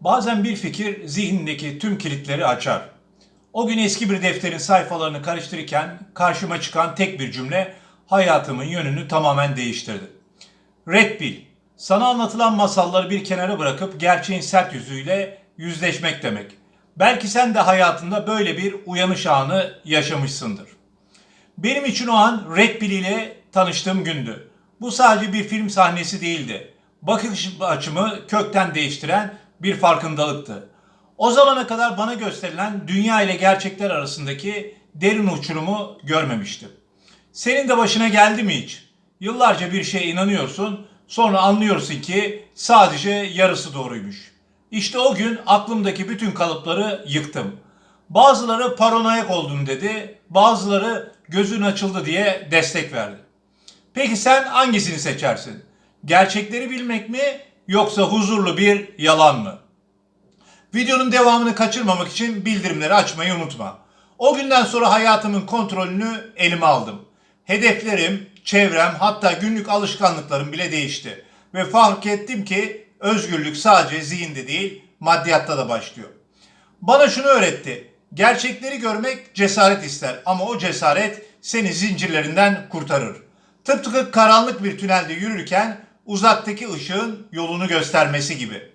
Bazen bir fikir zihnindeki tüm kilitleri açar. O gün eski bir defterin sayfalarını karıştırırken karşıma çıkan tek bir cümle hayatımın yönünü tamamen değiştirdi. Red Pill, sana anlatılan masalları bir kenara bırakıp gerçeğin sert yüzüyle yüzleşmek demek. Belki sen de hayatında böyle bir uyanış anı yaşamışsındır. Benim için o an Red Pill ile tanıştığım gündü. Bu sadece bir film sahnesi değildi. Bakış açımı kökten değiştiren bir farkındalıktı. O zamana kadar bana gösterilen dünya ile gerçekler arasındaki derin uçurumu görmemiştim. Senin de başına geldi mi hiç? Yıllarca bir şeye inanıyorsun, sonra anlıyorsun ki sadece yarısı doğruymuş. İşte o gün aklımdaki bütün kalıpları yıktım. Bazıları paranoyak oldun dedi, bazıları gözün açıldı diye destek verdi. Peki sen hangisini seçersin? Gerçekleri bilmek mi yoksa huzurlu bir yalan mı? Videonun devamını kaçırmamak için bildirimleri açmayı unutma. O günden sonra hayatımın kontrolünü elime aldım. Hedeflerim, çevrem hatta günlük alışkanlıklarım bile değişti. Ve fark ettim ki özgürlük sadece zihinde değil maddiyatta da başlıyor. Bana şunu öğretti. Gerçekleri görmek cesaret ister ama o cesaret seni zincirlerinden kurtarır. Tıpkı karanlık bir tünelde yürürken uzaktaki ışığın yolunu göstermesi gibi.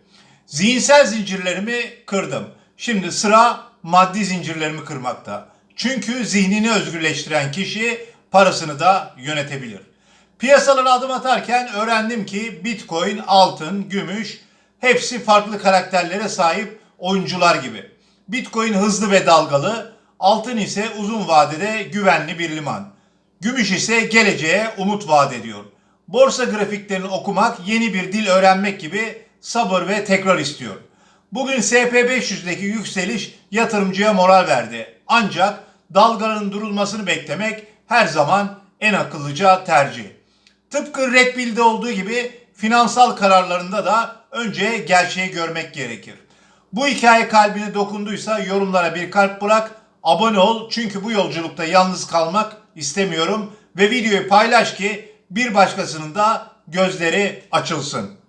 Zihinsel zincirlerimi kırdım. Şimdi sıra maddi zincirlerimi kırmakta. Çünkü zihnini özgürleştiren kişi parasını da yönetebilir. Piyasalara adım atarken öğrendim ki Bitcoin, altın, gümüş hepsi farklı karakterlere sahip oyuncular gibi. Bitcoin hızlı ve dalgalı, altın ise uzun vadede güvenli bir liman. Gümüş ise geleceğe umut vaat ediyor. Borsa grafiklerini okumak yeni bir dil öğrenmek gibi sabır ve tekrar istiyor. Bugün SP500'deki yükseliş yatırımcıya moral verdi. Ancak dalgaların durulmasını beklemek her zaman en akıllıca tercih. Tıpkı Red Pill'de olduğu gibi finansal kararlarında da önce gerçeği görmek gerekir. Bu hikaye kalbine dokunduysa yorumlara bir kalp bırak, abone ol çünkü bu yolculukta yalnız kalmak istemiyorum ve videoyu paylaş ki bir başkasının da gözleri açılsın.